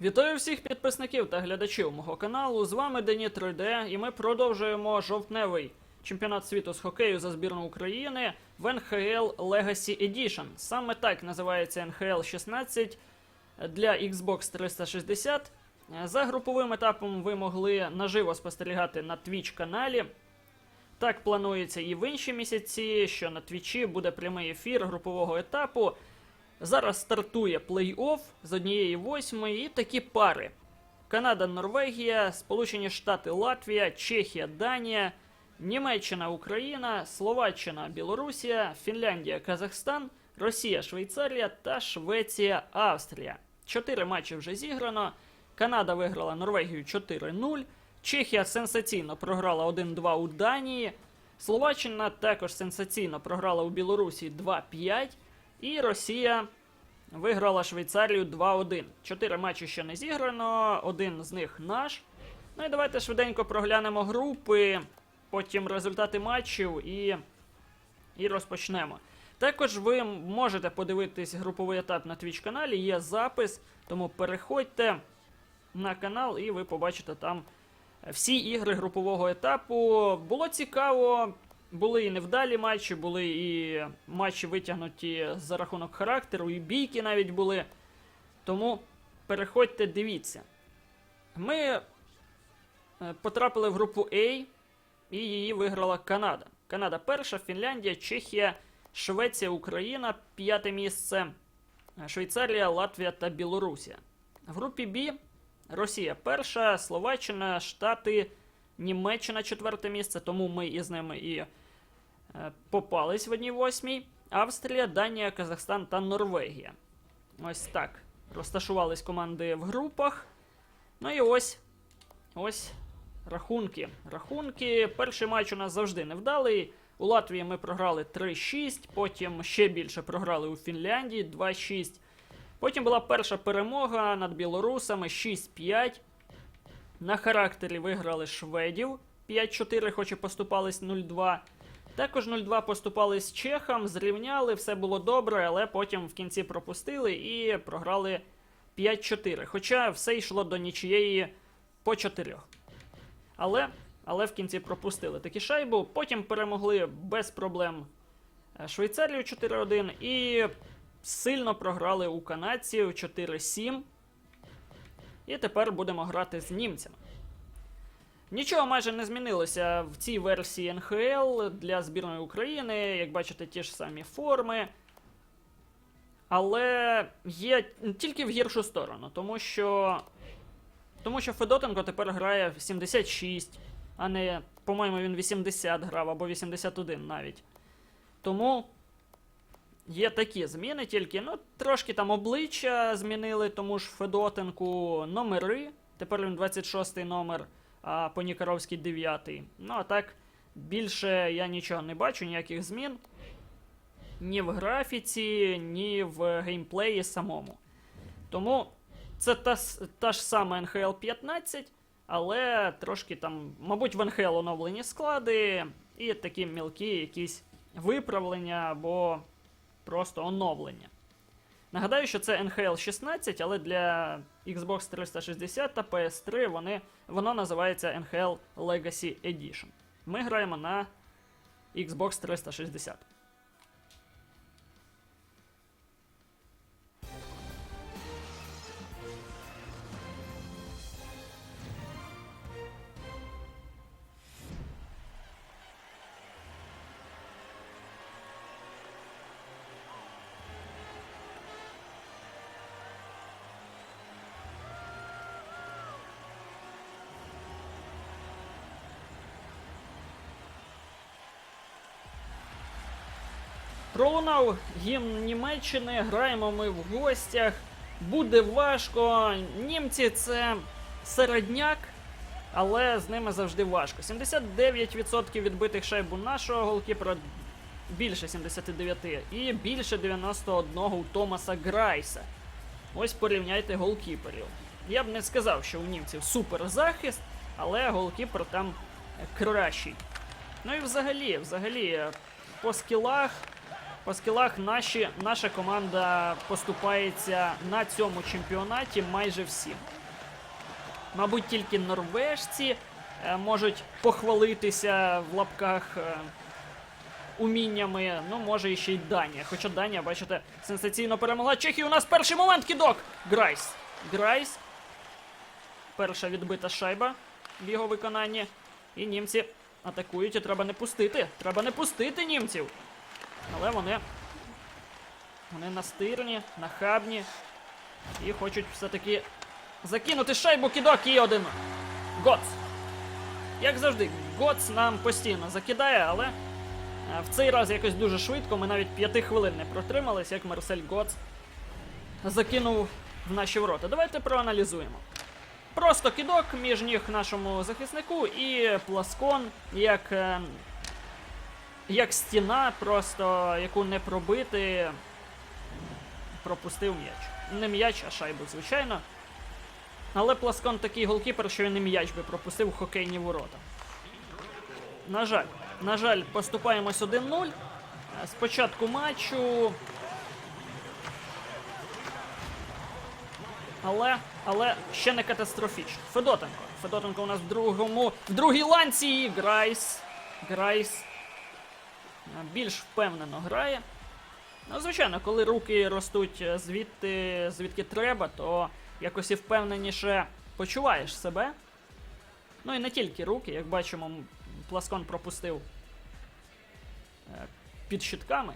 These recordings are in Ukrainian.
Вітаю всіх підписників та глядачів мого каналу. З вами Дені 3D, і ми продовжуємо жовтневий чемпіонат світу з хокею за збірну України в NHL Legacy Edition. Саме так називається NHL 16 для Xbox 360. За груповим етапом ви могли наживо спостерігати на Twitch каналі. Так планується і в інші місяці, що на Твічі буде прямий ефір групового етапу. Зараз стартує плей-офф з однієї восьмої і такі пари: Канада, Норвегія, Сполучені Штати, Латвія, Чехія, Данія, Німеччина, Україна, Словаччина, Білорусія, Фінляндія, Казахстан, Росія, Швейцарія та Швеція, Австрія. Чотири матчі вже зіграно. Канада виграла Норвегію 4-0. Чехія сенсаційно програла 1-2 у Данії. Словаччина також сенсаційно програла у Білорусі 2-5. І Росія виграла Швейцарію 2-1. Чотири матчі ще не зіграно, один з них наш. Ну і давайте швиденько проглянемо групи, потім результати матчів і, і розпочнемо. Також ви можете подивитись груповий етап на Twitch каналі, є запис, тому переходьте на канал і ви побачите там всі ігри групового етапу. Було цікаво, були і невдалі матчі, були і матчі витягнуті за рахунок характеру, і бійки навіть були. Тому переходьте, дивіться. Ми е, потрапили в групу A, і її виграла Канада. Канада перша, Фінляндія, Чехія, Швеція, Україна, п'яте місце, Швейцарія, Латвія та Білорусія. В групі B Росія перша, Словаччина, Штати, Німеччина четверте місце, тому ми із ними і е, попались в одній восьмій. Австрія, Данія, Казахстан та Норвегія. Ось так. Розташувались команди в групах. Ну і ось. Ось рахунки. Рахунки. Перший матч у нас завжди невдалий. У Латвії ми програли 3-6, потім ще більше програли у Фінляндії 2-6. Потім була перша перемога над білорусами 6-5. На характері виграли шведів 5-4, хоч і поступались 0-2. Також 0-2 поступались чехам, зрівняли, все було добре, але потім в кінці пропустили і програли 5-4. Хоча все йшло до нічієї по 4. Але, але в кінці пропустили такі шайбу. Потім перемогли без проблем е, Швейцарію 4-1 і сильно програли у канадців 4-7. І тепер будемо грати з німцями. Нічого майже не змінилося в цій версії НХЛ для збірної України. Як бачите, ті ж самі форми. Але є тільки в гіршу сторону, тому що. Тому що Федотенко тепер грає в 76, а не, по-моєму, він 80 грав або 81 навіть. Тому є такі зміни тільки. Ну, трошки там обличчя змінили, тому ж Федотенку номери. Тепер він 26 номер, а Понікаровський 9. Ну, а так, більше я нічого не бачу, ніяких змін. Ні в графіці, ні в геймплеї самому. Тому це та, та ж сама NHL 15, але трошки там, мабуть, в NHL оновлені склади і такі мілкі якісь виправлення або просто оновлення. Нагадаю, що це NHL 16, але для Xbox 360 та PS3 вони, воно називається NHL Legacy Edition. Ми граємо на Xbox 360. Пролунав гімн Німеччини, граємо ми в гостях. Буде важко. Німці це середняк, але з ними завжди важко. 79% відбитих шайб у нашого голкіпера, більше 79 і більше 91 у Томаса Грайса. Ось порівняйте голкіперів. Я б не сказав, що у німців супер захист, але голкіпер там кращий. Ну і взагалі, взагалі, по скілах По скілах наші, наша команда поступається на цьому чемпіонаті майже всім. Мабуть, тільки норвежці е, можуть похвалитися в лапках е, уміннями. Ну, може, і ще й Данія. Хоча Данія, бачите, сенсаційно перемогла Чехію. У нас перший момент кідок. Грайс. Грайс. Перша відбита шайба в його виконанні. І німці атакують, і треба не пустити. Треба не пустити німців. Але вони. Вони настирні, нахабні. І хочуть все-таки закинути шайбу кідок і один. Гоц. Як завжди, Гоц нам постійно закидає, але е, в цей раз якось дуже швидко. Ми навіть п'яти хвилин не протримались, як Марсель Гоц закинув в наші ворота. Давайте проаналізуємо. Просто кидок між ніг нашому захиснику і пласкон, як, е, як стіна, просто яку не пробити, пропустив м'яч. Не м'яч, а шайбу, звичайно. Але пласкон такий голкіпер, що він і м'яч би пропустив в хокейні ворота. На жаль, на жаль, поступаємось 1-0. Е, Спочатку матчу. Але, але ще не катастрофічно. Федотенко. Федотенко у нас в другому. В другій ланці Грайс. Грайс більш впевнено грає. Ну, звичайно, коли руки ростуть е, звідти, звідки треба, то якось і впевненіше почуваєш себе. Ну і не тільки руки, як бачимо, Пласкон пропустив е, під щитками.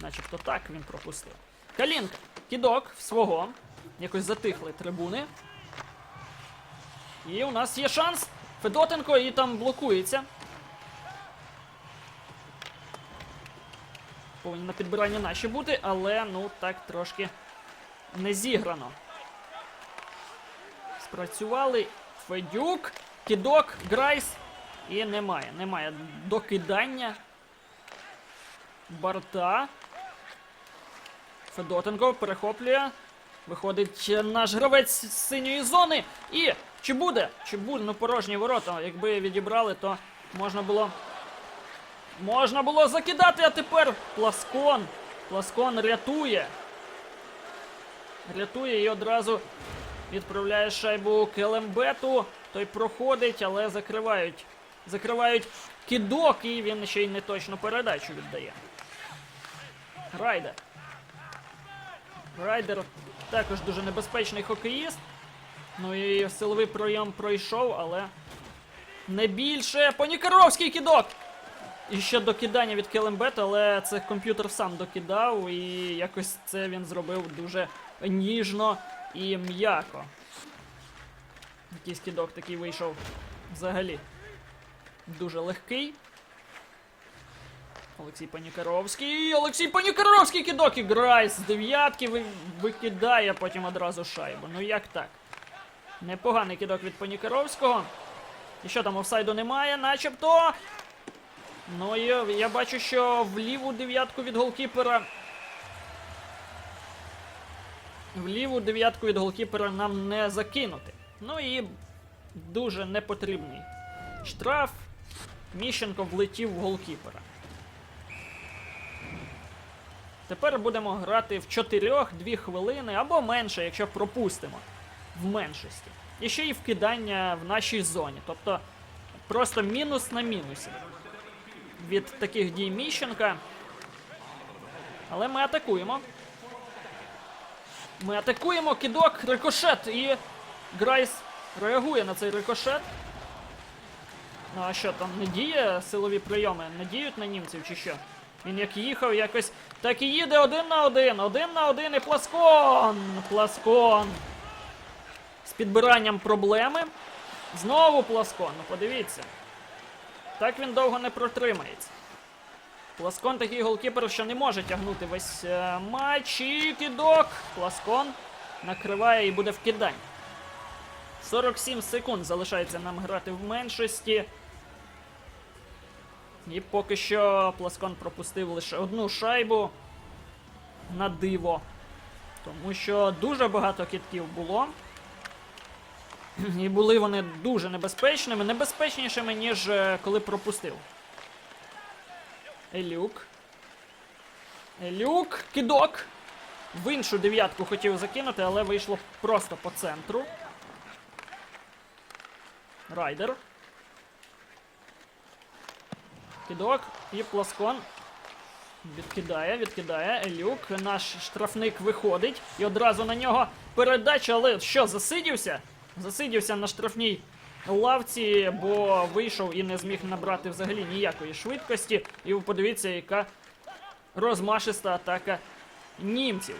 Начебто так він пропустив. Калінка. Кідок в свого. Якось затихли трибуни. І у нас є шанс. Федотенко і там блокується. Повинні на підбиранні наші бути, але ну так трошки не зіграно. Спрацювали. Федюк, кідок, Грайс. І немає. Немає докидання. Барта. Федотенко перехоплює. Виходить наш гравець з синьої зони. І чи буде? Чи буде? Ну порожні ворота. Якби відібрали, то можна було. Можна було закидати, а тепер Пласкон. Пласкон рятує. Рятує і одразу відправляє шайбу Келембету. Той проходить, але закривають. Закривають кидок, і він ще й не точно передачу віддає. Райдер. Райдер також дуже небезпечний хокеїст. Ну і силовий пройом пройшов, але не більше. Понікаровський кидок! І ще докидання від Келембета, але це комп'ютер сам докидав, і якось це він зробив дуже ніжно і м'яко. Якийсь кидок такий вийшов взагалі. Дуже легкий. Олексій Панікаровський. Олексій Панікаровський кидок і Грайс з дев'ятки ви- викидає потім одразу шайбу. Ну як так? Непоганий кидок від Панікаровського. І що там офсайду немає, начебто. Ну і я бачу, що в ліву дев'ятку від голкіпера. В ліву дев'ятку від голкіпера нам не закинути. Ну і дуже непотрібний штраф. Міщенко влетів в голкіпера. Тепер будемо грати в чотирьох, дві хвилини або менше, якщо пропустимо в меншості. І ще й вкидання в нашій зоні. Тобто просто мінус на мінусі від таких дій Міщенка. Але ми атакуємо. Ми атакуємо кидок, рикошет, і Грайс реагує на цей рикошет. Ну а що там не діє силові прийоми? Не діють на німців чи що? Він як їхав, якось так і їде один на один, один на один і пласкон! Пласкон. З підбиранням проблеми. Знову пласкон. Ну подивіться. Так він довго не протримається. Пласкон такий голкіпер, що не може тягнути весь е, матч. І кидок. Пласкон накриває і буде вкидань. 47 секунд залишається нам грати в меншості. І поки що Пласкон пропустив лише одну шайбу на диво. Тому що дуже багато китків було. І були вони дуже небезпечними, небезпечнішими, ніж е, коли пропустив. Елюк. Люк, кидок. В іншу дев'ятку хотів закинути, але вийшло просто по центру. Райдер. Кидок і пласкон. Відкидає, відкидає. Елюк. Наш штрафник виходить. І одразу на нього передача, але що, засидівся? Засидівся на штрафній лавці, бо вийшов і не зміг набрати взагалі ніякої швидкості. І подивіться, яка розмашиста атака німців.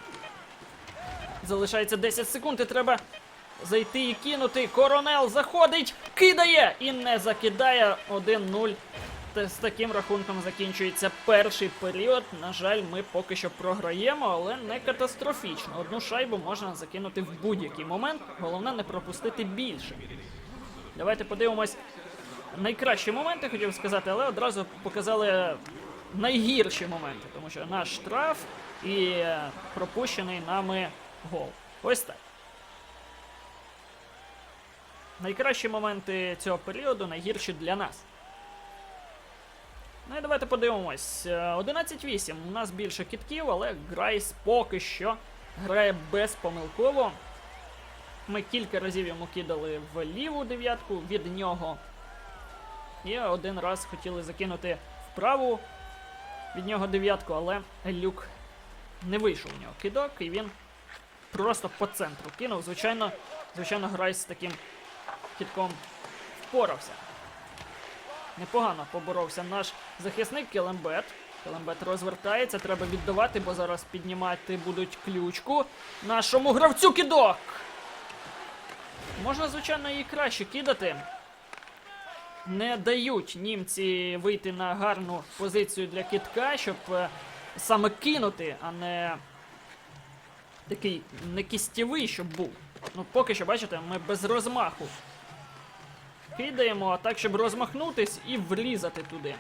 Залишається 10 секунд і треба зайти і кинути. Коронел заходить, кидає і не закидає 1-0. З таким рахунком закінчується перший період. На жаль, ми поки що програємо, але не катастрофічно. Одну шайбу можна закинути в будь-який момент. Головне не пропустити більше. Давайте подивимось найкращі моменти, хотів сказати, але одразу показали найгірші моменти, тому що наш штраф і е, пропущений нами гол. Ось так. Найкращі моменти цього періоду найгірші для нас. Ну і давайте подивимось. Е, 11-8. У нас більше кітків, але Грайс поки що грає безпомилково. Ми кілька разів йому кидали в ліву дев'ятку від нього. І один раз хотіли закинути в праву від нього дев'ятку, але люк не вийшов у нього кидок, і він просто по центру кинув. Звичайно, звичайно, Грайс з таким кітком впорався. Непогано поборовся наш захисник Келембет. Келембет розвертається, треба віддавати, бо зараз піднімати будуть ключку. Нашому гравцю кидок! Можна, звичайно, і краще кидати. Не дають німці вийти на гарну позицію для китка, щоб е, саме кинути, а не такий не кістєвий, щоб був. Ну, поки що, бачите, ми без розмаху кидаємо, а так, щоб розмахнутись і влізати туди.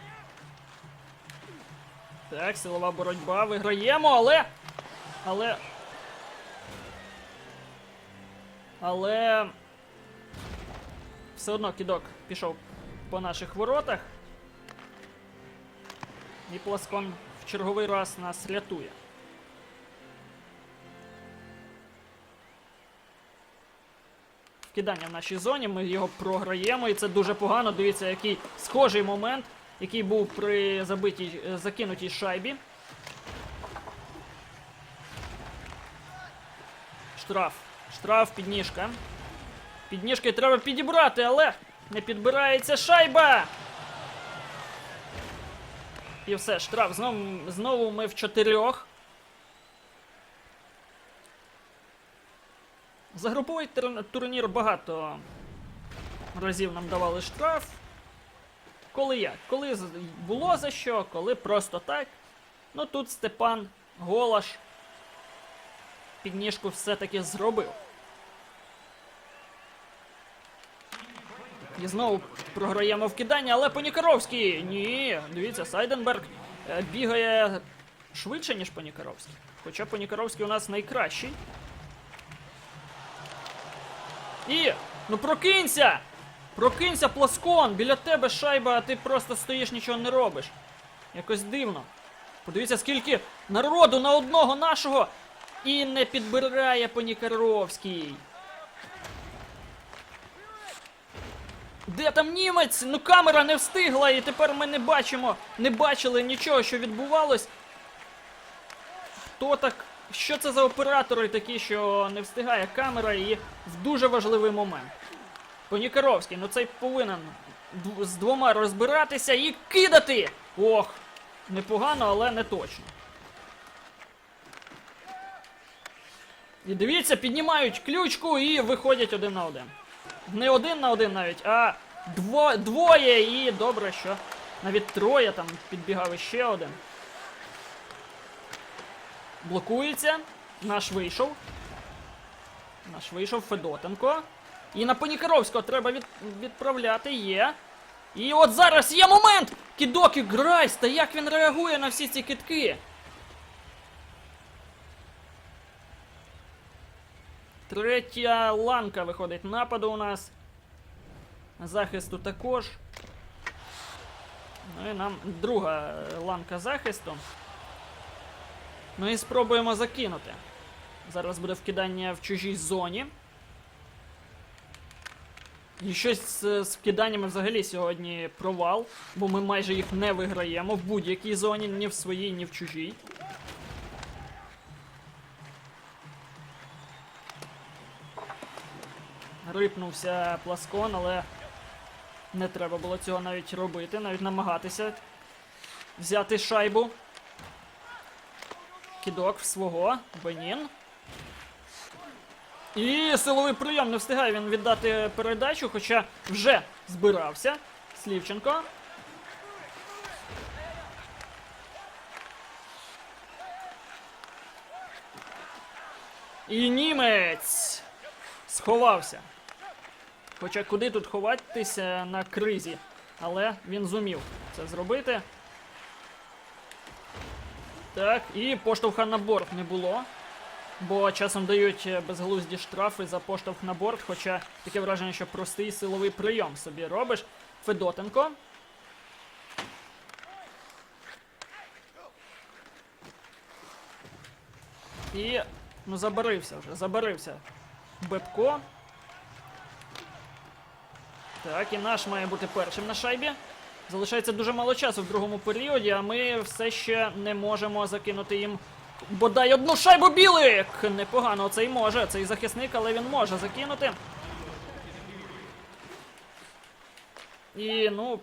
Так, силова боротьба, виграємо, але. Але. Але. Все одно кидок пішов по наших воротах. І пласкон в черговий раз нас рятує. Вкидання в нашій зоні, ми його програємо, і це дуже погано. Дивіться, який схожий момент, який був при забитій е, закинутій шайбі. Штраф. Штраф, підніжка. Підніжки треба підібрати, але не підбирається шайба. І все, штраф. Знову, знову ми в чотирьох. За груповий турнір багато разів нам давали штраф. Коли як? Коли було за що, коли просто так. Ну тут Степан Голаш підніжку все-таки зробив. І знову програємо вкидання, але Понікаровський. Ні, дивіться, Сайденберг е, бігає швидше, ніж Понікаровський. Хоча Понікаровський у нас найкращий. І. Ну прокинься! Прокинься, пласкон! Біля тебе шайба, а ти просто стоїш, нічого не робиш. Якось дивно. Подивіться, скільки народу на одного нашого і не підбирає Понікаровський. Де там німець? Ну камера не встигла, і тепер ми не бачимо, не бачили нічого, що відбувалось. Хто так? Що це за оператори такі, що не встигає камера і в дуже важливий момент? Понікаровський, ну цей повинен з двома розбиратися і кидати! Ох, непогано, але не точно. І дивіться, піднімають ключку і виходять один на один. Не один на один навіть, а дво, двоє і добре, що навіть троє там підбігав іще один. Блокується. Наш вийшов. Наш вийшов Федотенко. І на Понікаровського треба від, відправляти. Є. І от зараз є момент! Кідок і Грайс! Та як він реагує на всі ці китки? Третя ланка виходить нападу у нас. Захисту також. Ну і нам друга ланка захисту. Ну і спробуємо закинути. Зараз буде вкидання в чужій зоні. І щось з, з вкиданнями взагалі сьогодні провал, бо ми майже їх не виграємо в будь-якій зоні, ні в своїй, ні в чужій. Рипнувся пласкон, але не треба було цього навіть робити, навіть намагатися взяти шайбу. Кідок в свого. Бенін. І силовий прийом не встигає він віддати передачу, хоча вже збирався. Слівченко. І німець сховався. Хоча куди тут ховатися на кризі, але він зумів це зробити. Так, і поштовха на борт не було. Бо часом дають е, безглузді штрафи за поштовх на борт, хоча таке враження, що простий силовий прийом собі робиш. Федотенко. І. Ну, забарився вже, забарився. Бебко. Так, і наш має бути першим на шайбі. Залишається дуже мало часу в другому періоді, а ми все ще не можемо закинути їм бодай одну шайбу білик! Непогано цей може, цей захисник, але він може закинути. І, ну,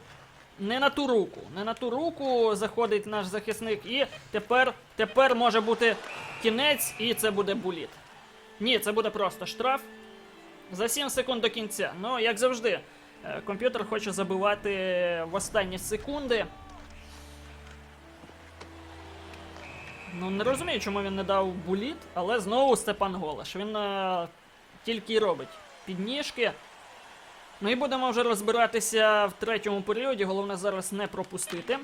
не на ту руку. Не на ту руку заходить наш захисник. І тепер, тепер може бути кінець, і це буде буліт. Ні, це буде просто штраф. За 7 секунд до кінця. Ну, як завжди, комп'ютер хоче забивати в останні секунди. Ну, не розумію, чому він не дав буліт, але знову Степан Голаш. Він е, тільки й робить підніжки. Ну і будемо вже розбиратися в третьому періоді. Головне зараз не пропустити.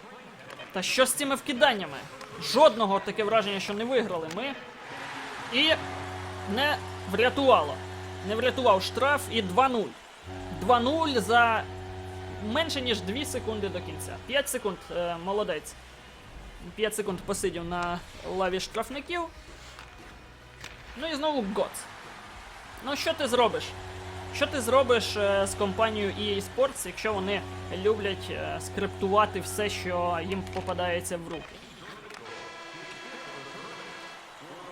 Та що з цими вкиданнями? Жодного таке враження, що не виграли ми. І не врятувало. Не врятував штраф і 2-0. 2-0 за менше ніж 2 секунди до кінця. 5 секунд, е, молодець. 5 секунд посидів на лаві штрафників. Ну і знову Гоц. Ну що ти зробиш? Що ти зробиш е, з компанією EA Sports, якщо вони люблять е, скриптувати все, що їм попадається в руки?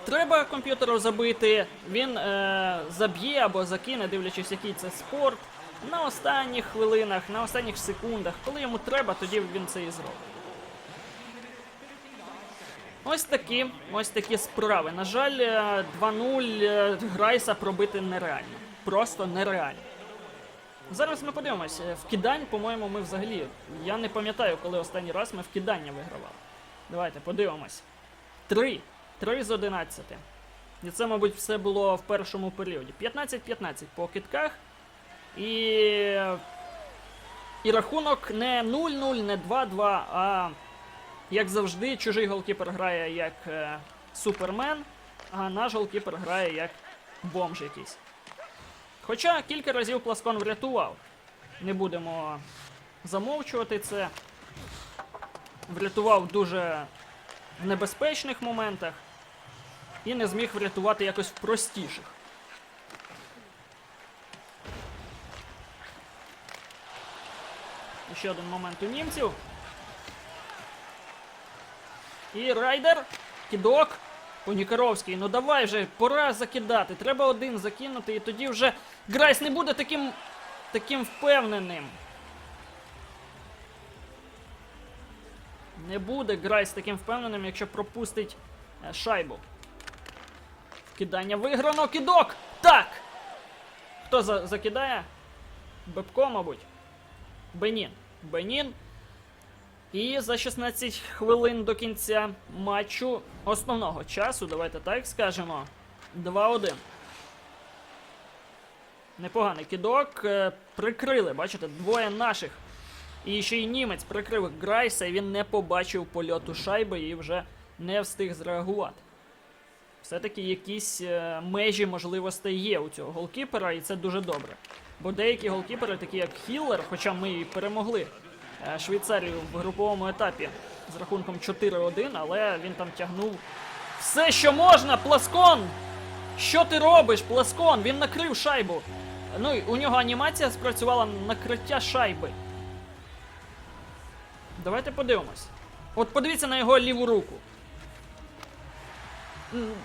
Треба комп'ютеру забити, він е, заб'є або закине, дивлячись, який це спорт. На останніх хвилинах, на останніх секундах, коли йому треба, тоді він це і зробить. Ось такі, ось такі справи. На жаль, е, 2-0 е, Грайса пробити нереально. Просто нереально. Зараз ми подивимося. Е, Вкидань, по-моєму, ми взагалі. Я не пам'ятаю, коли останній раз ми вкидання вигравали. Давайте подивимось. Три. Три з 11. І це, мабуть, все було в першому періоді. 15-15 по китках. І. І рахунок не 0-0, не 2-2, а як завжди, чужий голкіпер грає як е, супермен, а наш голкіпер грає як бомж якийсь. Хоча кілька разів пласкон врятував. Не будемо замовчувати це. Врятував дуже в небезпечних моментах і не зміг врятувати якось в простіших. Ще один момент у німців. І райдер. Кідок. Понікаровський. Ну давай вже, пора закидати. Треба один закинути, і тоді вже Грайс не буде таким таким впевненим. Не буде Грайс таким впевненим, якщо пропустить е, шайбу. Кидання виграно. Кідок! Так! Хто за закидає? Бебко, мабуть. Бенін. Бенін. І за 16 хвилин до кінця матчу основного часу, давайте так скажемо. 2-1. Непоганий кидок. Е, Прикрили, бачите, двоє наших. І ще й німець прикрив Грайса, і він не побачив польоту шайби і вже не встиг зреагувати. Все-таки якісь е, межі можливостей є у цього голкіпера, і це дуже добре. Бо деякі голкіпери, такі як Хіллер, хоча ми і перемогли е, Швейцарію в груповому етапі з рахунком 4-1, але він там тягнув Все, що можна, Пласкон! Що ти робиш, Пласкон? Він накрив шайбу. Ну, у нього анімація спрацювала накриття шайби. Давайте подивимось. От подивіться на його ліву руку.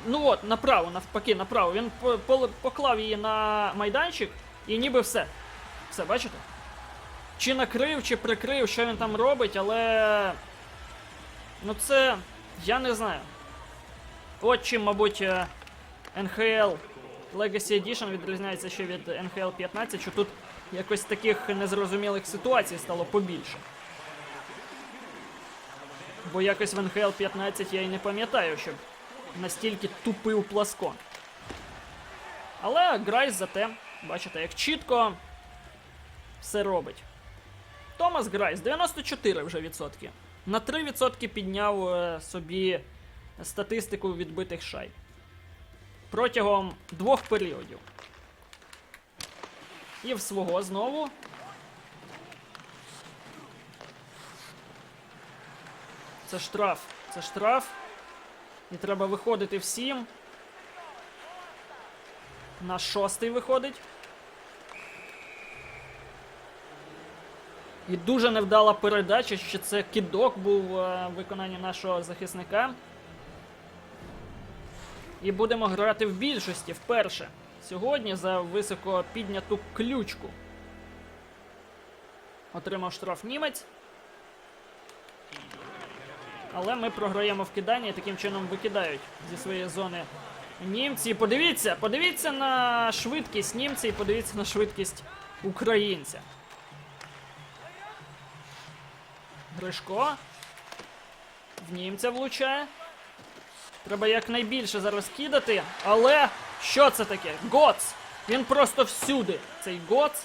Ну от, направо, навпаки, направо. Він по- по- поклав її на майданчик і ніби все. Все, бачите? Чи накрив, чи прикрив, що він там робить, але. Ну це. Я не знаю. От чим, мабуть, е, NHL Legacy Edition відрізняється ще від NHL 15, що тут якось таких незрозумілих ситуацій стало побільше. Бо якось в NHL 15 я і не пам'ятаю, щоб настільки тупив пласкон. Але Грайс зате, бачите, як чітко все робить. Томас Грайс 94 вже відсотки. На 3 відсотки підняв е, собі статистику відбитих шайб. Протягом двох періодів. І в свого знову. Це штраф. Це штраф. І треба виходити всім. На шостий виходить. І дуже невдала передача, що це кидок був е, в виконанні нашого захисника. І будемо грати в більшості вперше. Сьогодні за високо підняту ключку. Отримав штраф німець. Але ми програємо в киданні і таким чином викидають зі своєї зони німці. Подивіться, подивіться на швидкість німця і подивіться на швидкість українця. Гришко. В німця влучає. Треба якнайбільше зараз кидати. Але що це таке? Гоц! Він просто всюди. Цей гоц.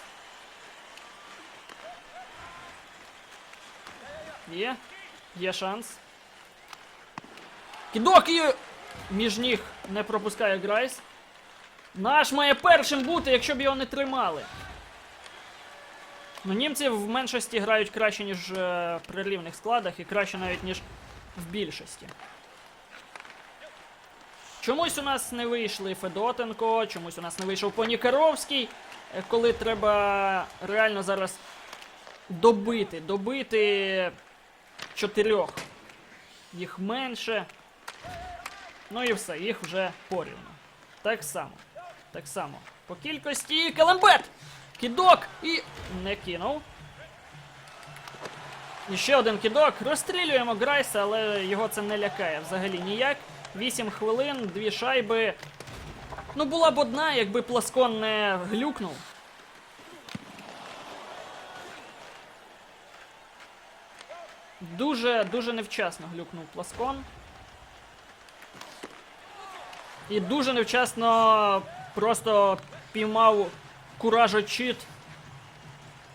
Є. Є шанс. Кідок і між ніг не пропускає Грайс. Наш має першим бути, якщо б його не тримали. Ну, німці в меншості грають краще, ніж е, при рівних складах, і краще навіть, ніж в більшості. Чомусь у нас не вийшли Федотенко, чомусь у нас не вийшов Понікаровський, е, коли треба реально зараз добити, добити чотирьох. Їх менше. Ну і все, їх вже порівну. Так само. Так само. По кількості Каламбет! Кідок і не кинув. І ще один кідок. Розстрілюємо Грайса, але його це не лякає взагалі ніяк. 8 хвилин, дві шайби. Ну, була б одна, якби пласкон не глюкнув. Дуже, дуже невчасно глюкнув пласкон. І дуже невчасно просто піймав куражочіт.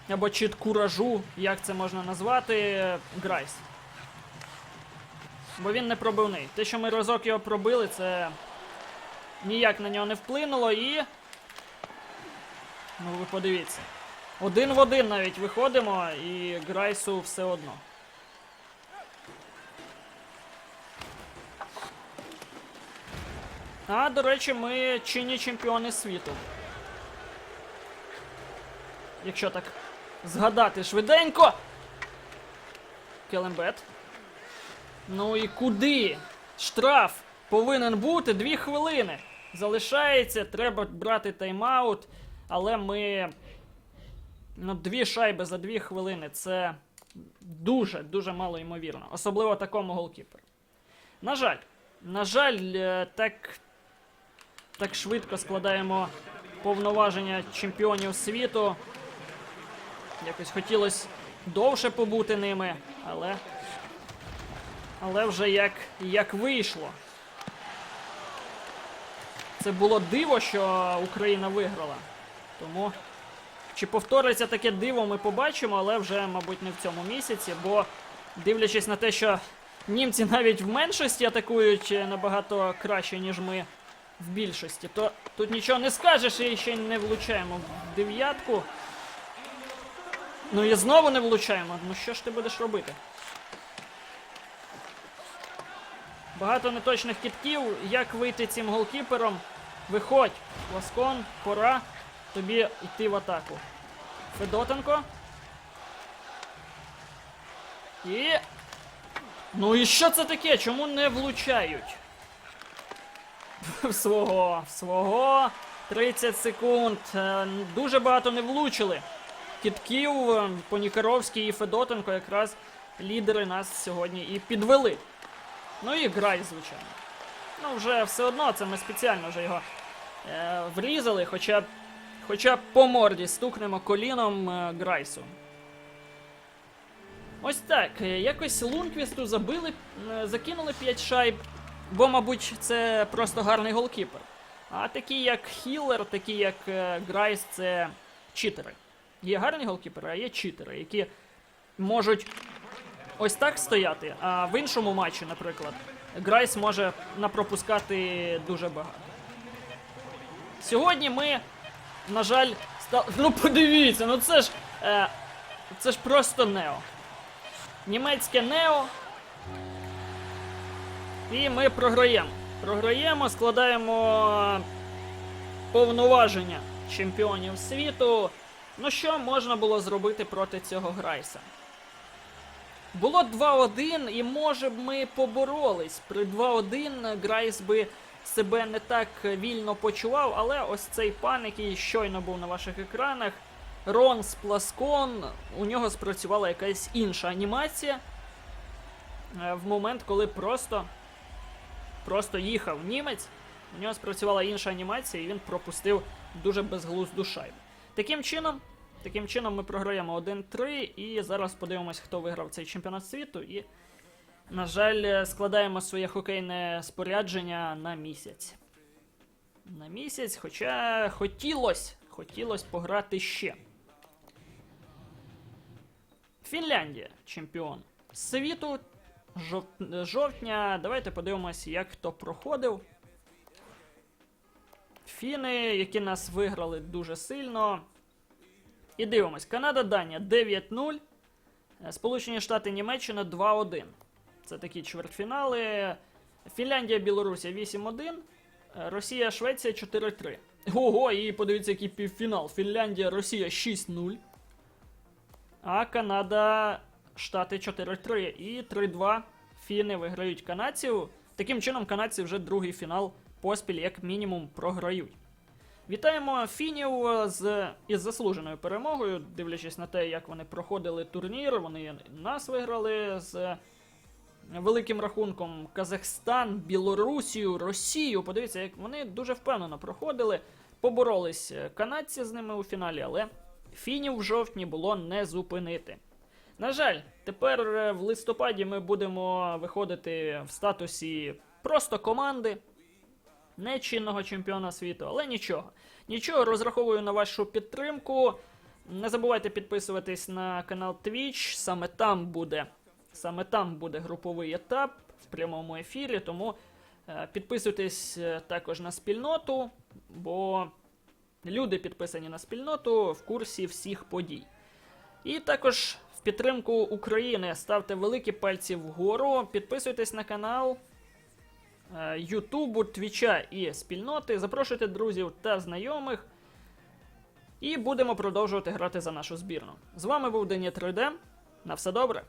Або чіт куражу, як це можна назвати, Грайс. Бо він не пробивний. Те, що ми разок його пробили, це ніяк на нього не вплинуло і. Ну, ви подивіться. Один в один навіть виходимо, і Грайсу все одно. А, до речі, ми чинні чемпіони світу. Якщо так згадати швиденько. Келембет. Ну і куди? Штраф повинен бути дві хвилини. Залишається, треба брати тайм-аут, але ми. Ну, дві шайби за дві хвилини це дуже дуже мало ймовірно. Особливо такому голкіперу. На жаль, на жаль, е, так, так швидко складаємо повноваження чемпіонів світу. Якось хотілося довше побути ними, але. Але вже як, як вийшло. Це було диво, що Україна виграла. Тому чи повториться таке диво, ми побачимо, але вже, мабуть, не в цьому місяці, бо дивлячись на те, що німці навіть в меншості атакують е, набагато краще, ніж ми в більшості, то тут нічого не скажеш і ще не влучаємо в дев'ятку. Ну і знову не влучаємо. Ну що ж ти будеш робити? Багато неточних кітків. Як вийти цим голкіпером? Виходь, Ласкон, пора тобі йти в атаку. Федотенко. І. Ну і що це таке? Чому не влучають? Свого, свого. 30 секунд. Е, Дуже багато не влучили. Кітків, е, і Федотенко якраз лідери нас сьогодні і підвели. Ну і грай, звичайно. Ну, вже все одно, це ми спеціально вже його е, врізали, хоча хоча по морді стукнемо коліном е, Грайсу. Ось так. е, Якось Лунквісту забили, е, закинули 5 шайб, бо, мабуть, це просто гарний голкіпер. А такі як Хіллер, такі як е, Грайс, це читери. Є гарні голкіпери, а є читери, які можуть ось так стояти, а в іншому матчі, наприклад, Грайс може напропускати дуже багато. Сьогодні ми, на жаль, стали. Ну подивіться, ну це ж. Е, це ж просто Нео. Німецьке Нео. І ми програємо. Програємо, складаємо повноваження чемпіонів світу. Ну що можна було зробити проти цього Грайса? Було 2-1, і може б ми поборолись. При 2-1 Грайс би себе не так вільно почував, але ось цей пан, який щойно був на ваших екранах, Рон Спласкон, у нього спрацювала якась інша анімація е, в момент, коли просто, просто їхав німець. У нього спрацювала інша анімація, і він пропустив дуже безглузду шайбу. Таким чином, таким чином ми програємо 1-3, і зараз подивимось, хто виграв цей чемпіонат світу. І, на жаль, складаємо своє хокейне спорядження на місяць. На місяць, хоча хотілось, хотілось пограти ще. Фінляндія, чемпіон світу жов- жовтня. Давайте подивимось, як хто проходив. Фіни, які нас виграли дуже сильно. І дивимось: Канада, Данія 9-0. е, Сполучені Штати Німеччина 2-1. Це такі чвертьфінали. Фінляндія, Білорусія 8-1. е, Росія, Швеція 4-3. Ого, і подивіться, який півфінал. Фінляндія, Росія 6-0. А Канада, Штати 4-3. І 3-2 фіни виграють канадців. Таким чином, канадці вже другий фінал поспіль, як мінімум, програють. Вітаємо фінів е, з із заслуженою перемогою, дивлячись на те, як вони проходили турнір. Вони нас виграли з великим рахунком Казахстан, Білорусію, Росію. Подивіться, як вони дуже впевнено проходили. Поборолись е, канадці з ними у фіналі, але фінів в жовтні було не зупинити. На жаль, тепер е, в листопаді ми будемо виходити в статусі просто команди, не чинного чемпіона світу, але нічого. Нічого, розраховую на вашу підтримку. Не забувайте підписуватись на канал Twitch, саме там буде, саме там буде груповий етап в прямому ефірі, тому е, підписуйтесь е, також на спільноту, бо люди підписані на спільноту в курсі всіх подій. І також в підтримку України ставте великі пальці вгору, підписуйтесь на канал Ютубу, Твіча і спільноти, запрошуйте друзів та знайомих. І будемо продовжувати грати за нашу збірну. З вами був Дені 3D. На все добре.